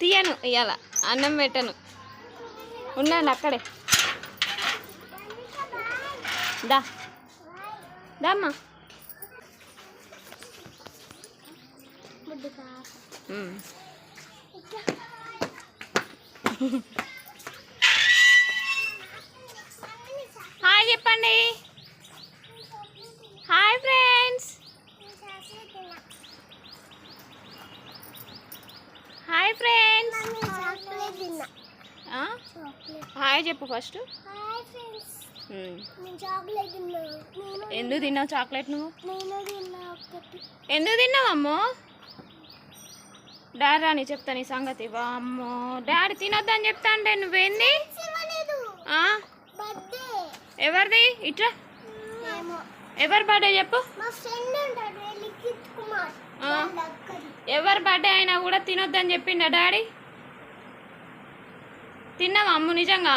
తీయను ఇవాళ అన్నం పెట్టను. ఉన్నాను అక్కడే. దా. దామ్మా. హాయ్ చెప్పండి hi friends hi friends hi చెప్పు ఫస్ట్ నేను ఎందుకు తిన్నావు చాక్లెట్ నువ్వు? ఎందుకు తిన్నావు అమ్మో? డాడీ రాని చెప్తా నీ సంగతి. అమ్మో డాడీ తినొద్దని చెప్తా అంటే నువ్వేంది? ఎవరిది? ఏమో. ఎవరి బర్త్డే చెప్పు? ఎవరి బర్త్డే అయినా కూడా తినొద్దని చెప్పిండా డాడీ? తిన్నావా అమ్ము నిజంగా?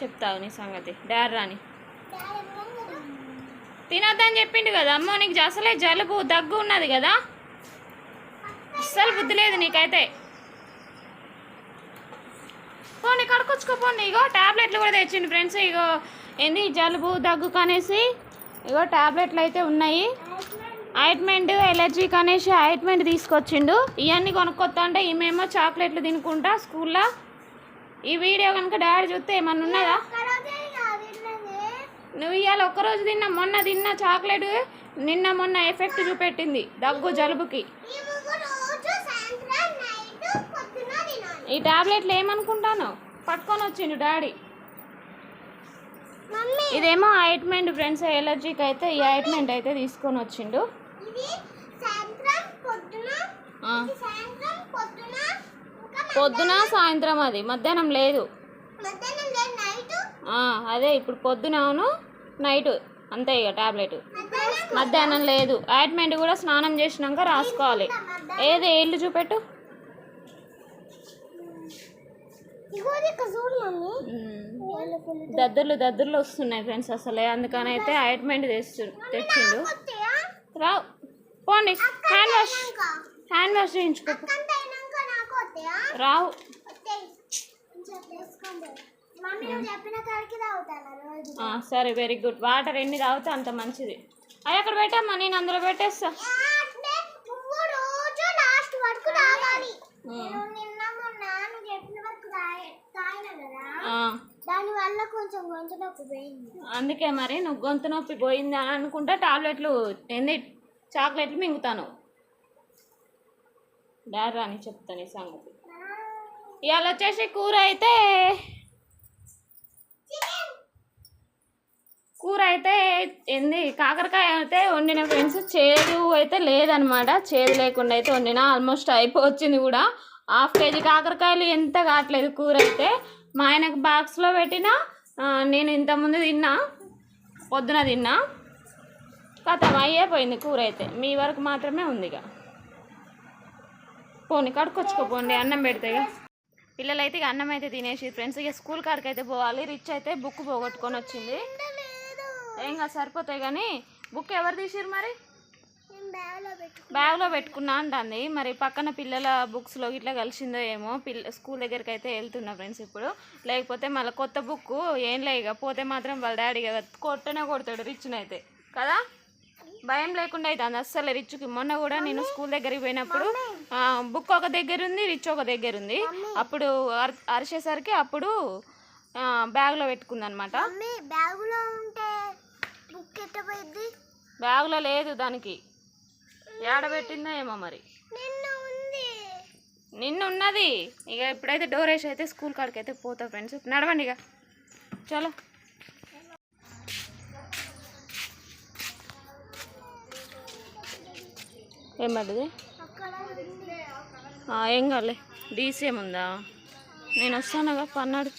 చెప్తావు నీ సంగతి. డాడీ రాని. తినొద్దని చెప్పిండు కదా అమ్మో నీకు అసలే జలుబు దగ్గు ఉన్నది కదా? అస్సలు బుద్ధి లేదు నీకైతే. పోనీ కడుకొచ్చుకోపోండి ఇగో టాబ్లెట్లు కూడా తెచ్చిండు ఫ్రెండ్స్. ఇగో ఏంది జలుబు దగ్గు కనేసి ఇగో టాబ్లెట్లు అయితే ఉన్నాయి. ఆయింట్మెంట్ ఎలర్జీకి అనేసి ఆయింట్మెంట్ తీసుకొచ్చిండు. ఇవన్నీ కొనుక్కొస్తా అంటే ఈమెమో చాక్లెట్లు తినుకుంటా స్కూల్లో. ఈ వీడియో కనుక డాడీ చూస్తే ఏమన్నా ఉన్నదా. నువ్వు ఇవాళ ఒక్కరోజు తిన్నా మొన్న తిన్న చాక్లెట్ నిన్న మొన్న ఎఫెక్ట్ చూపెట్టింది దగ్గు జలుబుకి. ఈ టాబ్లెట్లు ఏమనుకుంటాను? పట్టుకొని వచ్చిండు డాడీ. ఇదేమో ఆయింట్మెంట్ ఫ్రెండ్స్ ఎలర్జీకి అయితే ఈ ఆయింట్మెంట్ అయితే తీసుకొని వచ్చిండు. పొద్దున సాయంత్రం అది మధ్యాహ్నం లేదు. అదే ఇప్పుడు పొద్దున అవును నైట్ అంతే ఇక టాబ్లెట్. మధ్యాహ్నం? లేదు ఆయింట్మెంట్ కూడా స్నానం చేసినాక రాసుకోవాలి. ఏది ఏళ్ళు చూపెట్టు. దద్దుర్లు దద్దుర్లు వస్తున్నాయి ఫ్రెండ్స్ అసలే అందుకని అయితే ఆయింట్మెంట్ తెచ్చు తెచ్చిండు. రావు పోండి హ్యాండ్ వాష్ హ్యాండ్ వాష్ చేయించుకో. రావు. సరే వెరీ గుడ్ వాటర్ ఎన్ని తాగితే అంత మంచిది. అవి అక్కడ పెట్టమ్మా నేను అందులో పెట్టేస్తా. నిన్న మొన్న నువ్వు చెప్పిన వరకు తాగే- తాగిన కదా ఆ, దాని వల్ల కొంచెం గొంతు నొప్పి పోయింది అందుకే మరి నువ్వు గొంతు నొప్పి పోయింది అని అనుకుంటా టాబ్లెట్లు ఏంది? చాక్లెట్లు మింగుతాను. డారా రాని చెప్తాను ఈ సంగతి. ఇవాళ వచ్చేసి కూర అయితే కూర అయితే ఏంది? కాకరకాయ అయితే వండిన ఫ్రెండ్స్ చేదు అయితే లేదనమాట చేదు లేకుండా అయితే వండిన. ఆల్మోస్ట్ అయిపోవచ్చింది కూడా. హాఫ్ కేజీ కాకరకాయలు ఎంత కావట్లేదు కూర అయితే. మా ఆయనకు బాక్స్లో పెట్టిన నేను ఇంతకుముందు తిన్నా పొద్దున తిన్నా కథం అయ్యే పోయింది కూర అయితే. మీ వరకు మాత్రమే ఉంది ఇక పోనీ కడుకొచ్చుకోపోండి అన్నం పెడితే ఇక పిల్లలు అయితే ఇక అన్నం అయితే తినేసి ఫ్రెండ్స్. ఇక స్కూల్ కాడికి అయితే పోవాలి రిచ్ అయితే బుక్ పోగొట్టుకొని వచ్చింది. ఏం కాదు సరిపోతాయి కానీ బుక్ ఎవరు తీసిరు మరి? బ్యాగ్లో పెట్టు బ్యాగ్లో పెట్టుకున్నా అంటుంది. మరి పక్కన పిల్లల బుక్స్లో ఇట్లా కలిసిందో ఏమో పిల్ల స్కూల్ దగ్గరికి అయితే వెళ్తున్నా ఫ్రెండ్స్ ఇప్పుడు. లేకపోతే మళ్ళీ కొత్త బుక్ ఏం లే ఇక పోతే మాత్రం వాళ్ళ డాడీ కదా కొట్టనే కొడతాడు రిచ్ని అయితే. కదా? భయం లేకుండా అయితే అంది. అస్సలు రిచ్కి మొన్న కూడా నేను స్కూల్ దగ్గరికి పోయినప్పుడు బుక్ ఒక దగ్గర ఉంది రిచ్ ఒక దగ్గర ఉంది అప్పుడు అర- అరిచేసరికి అప్పుడు బ్యాగ్లో బుక్ ఎట్టపోయింది బ్యాగ్లో లేదు దానికి. ఏడబెట్టిందో ఏమో మరి. నిన్న ఉన్నది ఇక ఇప్పుడైతే డోర్ వేసి అయితే స్కూల్ కాడికి అయితే పోతా ఫ్రెండ్స్ నడవండి ఇక. చలో. ఏం పడ్డది? అక్కడ ఉంది ఆ, ఏం కాలే డీసీఎం ఉందా? నేను వస్తానుగా పన్నాడు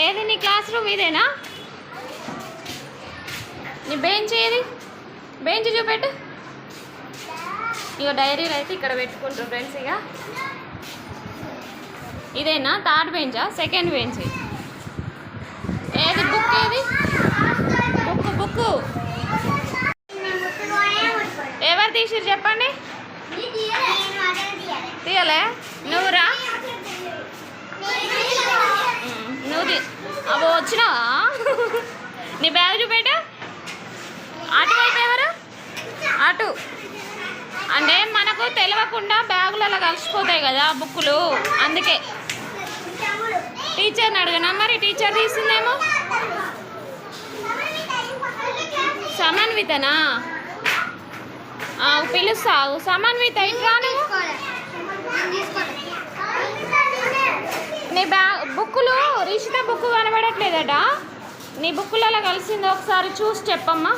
ఏది? నీ క్లాస్ రూమ్ ఇదేనా? నీ బెంచ్ ఏది? బెంచ్ చూపెట్టు. ఇక డైరీలు అయితే ఇక్కడ పెట్టుకుంటారు ఫ్రెండ్స్ ఇక ఇదేనా? థర్డ్ బెంచా సెకండ్ బెంచ్ ఏది? బుక్ ఏది బుక్ బుక్ ఎవరు తీసిరు చెప్పండి తీయలే నువ్వురా ఉమ్, నువ్వు తీ అవి వచ్చినావా నీ బ్యాగ్ చూపేట అటు వైపు ఎవరు? అటు. అంటే మనకు తెలియకుండా బ్యాగులలో కలిసిపోతాయి కదా బుక్కులు. అందుకే. టీచర్ని అడగనా? మరి టీచర్ తీసిందేమో? సమన్వితనా? పిలుస్తావు. సమన్విత ఇంకా నువ్వు నీ బ్యాగ్ బుక్కులు బుక్ కనబడట్లేదట. నీ బుక్కులలో కలిసింది ఒకసారి చూసి చెప్పమ్మా.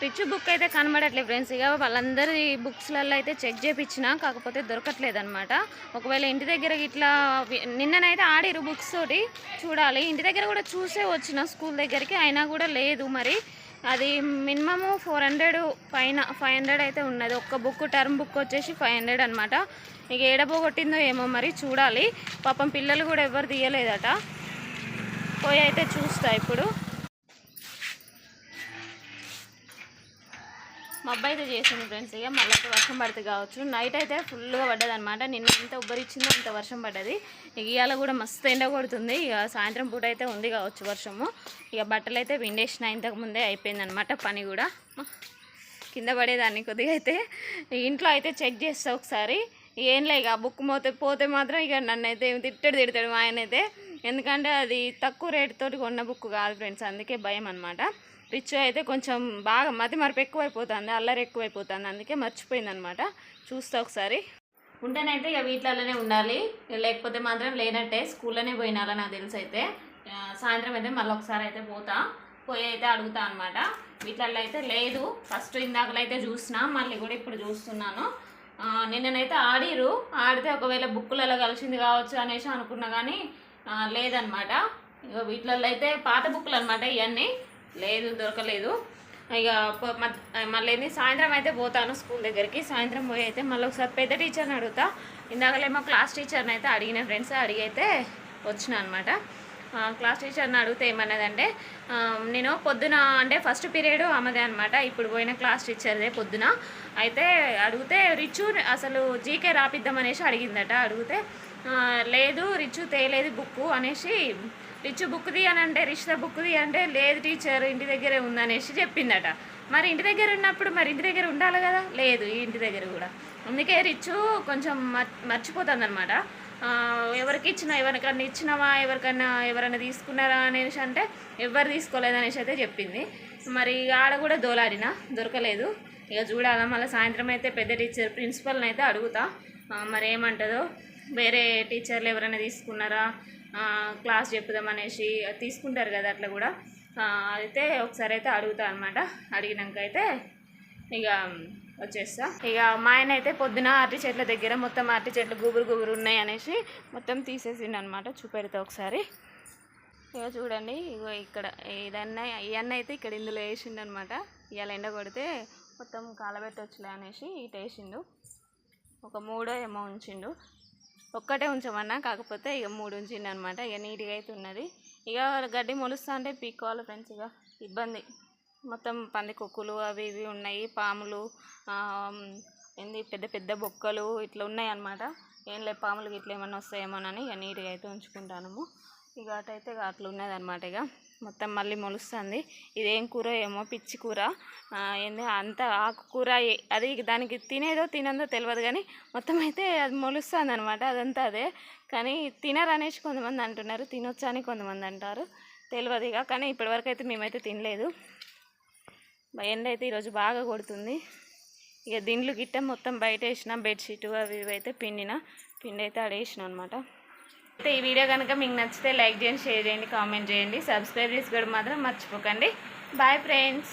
పిచ్చు బుక్ అయితే కనబడట్లేదు ఫ్రెండ్స్. ఇక వాళ్ళందరి బుక్స్లలో అయితే చెక్ చేయించిన కాకపోతే దొరకట్లేదు అనమాట ఒకవేళ ఇంటి దగ్గర ఇట్లా నిన్ననైతే ఆడిరు బుక్స్ తోటి చూడాలి. ఇంటి దగ్గర కూడా చూసే వచ్చిన స్కూల్ దగ్గరికి అయినా కూడా లేదు మరి. అది మినిమము ఫోర్ హండ్రెడ్ పైన ఫైవ్ హండ్రెడ్ అయితే ఉన్నది. ఒక్క బుక్ టర్మ్ బుక్ వచ్చేసి ఫైవ్ హండ్రెడ్ అనమాట ఇక ఏడబోగొట్టిందో ఏమో మరి చూడాలి. పాపం పిల్లలు కూడా ఎవరు తీయలేదట. పోయి అయితే చూస్తా ఇప్పుడు. మబ్బు అయితే చేసింది ఫ్రెండ్స్. ఇక మళ్ళీ వర్షం పడుతుంది కావచ్చు. నైట్ అయితే ఫుల్గా పడ్డది అనమాట నిన్న ఎంత ఉబ్బరిచ్చిందో అంత వర్షం పడ్డది. ఇక ఇవాళ కూడా మస్తు ఎండ కొడుతుంది. ఇక సాయంత్రం పూట అయితే ఉంది కావచ్చు వర్షము. ఇక బట్టలు అయితే విండేసిన ఇంతకుముందే అయిపోయిందనమాట అయిపోయింది అనమాట పని కూడా. కింద పడేదాన్ని కొద్దిగా అయితే. ఇంట్లో అయితే చెక్ చేస్తా ఒకసారి. ఏం లే ఇక బుక్ మోతే పోతే మాత్రం ఇక నన్ను అయితే తిట్టడు తిడతాడు మా ఆయన అయితే. ఎందుకంటే అది తక్కువ రేట్తోటి కొన్న బుక్ కాదు ఫ్రెండ్స్. అందుకే భయం అనమాట రిచ్ అయితే కొంచెం బాగా మతి మరపు ఎక్కువైపోతుంది అల్లరి ఎక్కువైపోతుంది అందుకే మర్చిపోయిందనమాట. చూస్తా ఒకసారి. ఉంటేనైతే ఇక వీటిలోనే ఉండాలి. లేకపోతే మాత్రం లేనట్టే స్కూల్లోనే పోయినారా నాకు తెలిసి అయితే సాయంత్రం అయితే మళ్ళీ ఒకసారి అయితే పోతా. పోయి అయితే అడుగుతా అనమాట వీటిల్లో అయితే లేదు. ఫస్ట్ ఇందాకలో అయితే చూసిన మళ్ళీ కూడా ఇప్పుడు చూస్తున్నాను. నిన్ననైతే ఆడిరు. ఆడితే ఒకవేళ బుక్కులలో కలిసింది కావచ్చు అనేసి అనుకున్నా కానీ లేదనమాట ఇక వీటిలలో అయితే పాత బుక్కులు అనమాట ఇవన్నీ లేదు దొరకలేదు. ఇక మళ్ళీ సాయంత్రం అయితే పోతాను స్కూల్ దగ్గరికి. సాయంత్రం పోయి అయితే మళ్ళీ ఒకసారి పెద్ద టీచర్ని అడుగుతా. ఇందాకలేమో క్లాస్ టీచర్ని అయితే అడిగిన ఫ్రెండ్స్ అడిగి అయితే వచ్చిన అనమాట క్లాస్ టీచర్ని అడిగితే ఏమన్నదంటే నేను పొద్దున అంటే ఫస్ట్ పీరియడ్ ఆమెదే అనమాట ఇప్పుడు పోయిన క్లాస్ టీచర్దే పొద్దున. అయితే అడిగితే రిచు అసలు జీకే రాపిద్దామనేసి అడిగిందట. అడిగితే లేదు రిచు తేలేదు బుక్ అనేసి రిచు బుక్ది అని అంటే రిషిత బుక్ది అంటే లేదు టీచర్ ఇంటి దగ్గరే ఉందనేసి చెప్పిందట. మరి ఇంటి దగ్గర ఉన్నప్పుడు మరి ఇంటి దగ్గర ఉండాలి కదా? లేదు ఈ ఇంటి దగ్గర కూడా. అందుకే రిచ్ కొంచెం మర్ మర్చిపోతుంది అనమాట ఎవరికి ఇచ్చినా ఎవరికన్నా ఇచ్చినావా ఎవరికన్నా ఎవరైనా తీసుకున్నారా అనేసి అంటే ఎవరు తీసుకోలేదు అనేసి అయితే చెప్పింది. మరి ఆడ కూడా దోలాడినా దొరకలేదు. ఇక చూడాలా మళ్ళీ సాయంత్రం అయితే పెద్ద టీచర్ ప్రిన్సిపల్ని అయితే అడుగుతా. మరి ఏమంటుందో వేరే టీచర్లు ఎవరైనా తీసుకున్నారా? క్లాస్ చెప్పుదామనేసి తీసుకుంటారు కదా అట్లా కూడా. అయితే ఒకసారి అయితే అడుగుతా అనమాట అడిగినాక అయితే ఇక వచ్చేస్తా. ఇక మా ఆయన అయితే పొద్దున అరటి చెట్ల దగ్గర మొత్తం అరటి చెట్లు గుబురు గుబురు ఉన్నాయి అనేసి మొత్తం తీసేసిండు అనమాట చూపెడతా ఒకసారి. ఇక చూడండి ఇగో ఇక్కడ ఇదన్నా ఇవన్నీ అయితే ఇక్కడ ఇందులో వేసిండు అనమాట ఇవాళ ఎండ కొడితే మొత్తం కాలబెట్టొచ్చులే అనేసి ఇటు వేసిండు. ఒక మూడో ఏమో ఉంచిండు. ఒక్కటే ఉంచమన్నా కాకపోతే ఇక మూడు ఉంచింది అనమాట ఇక నీట్గా అయితే ఉన్నది. ఇక గడ్డి మొలుస్తా అంటే పీక్కోవాలి ఫ్రెండ్స్ ఇక. ఇబ్బంది. మొత్తం పందికొక్కులు అవి ఇవి ఉన్నాయి. పాములు ఏంది పెద్ద పెద్ద బొక్కలు ఇట్లా ఉన్నాయి అనమాట ఏం లే పాములు ఇట్లా ఏమన్నా వస్తాయేమోనని ఇక నీట్గా అయితే ఉంచుకుంటాము ఇక అటైతే ఇక అట్లా ఉన్నది అనమాట ఇక. మొత్తం మళ్ళీ మొలుస్తుంది. ఇదేం కూర ఏమో పిచ్చి కూర. ఏందో ఏంది అంత ఆకుకూర అది దానికి తినేదో తినందో తెలియదు కానీ మొత్తం అయితే అది మొలుస్తుంది అనమాట అదంతా అదే. కానీ తినరు అనేసి కొంతమంది అంటున్నారు. తినొచ్చు అని కొంతమంది అంటారు. తెలియదు ఇక. కానీ ఇప్పటివరకు అయితే మేమైతే తినలేదు. ఎండ అయితే ఈరోజు బాగా కొడుతుంది. ఇక దిండ్లు గిట్ట మొత్తం బయట వేసిన బెడ్షీట్ అవి ఇవి అయితే పిండిన. పిండి అయితే ఆడేసిన అనమాట అయితే ఈ వీడియో కనుక మీకు నచ్చితే లైక్ చేయండి షేర్ చేయండి కామెంట్ చేయండి. సబ్స్క్రైబ్ చేసుకోవడం మాత్రం మర్చిపోకండి. Bye friends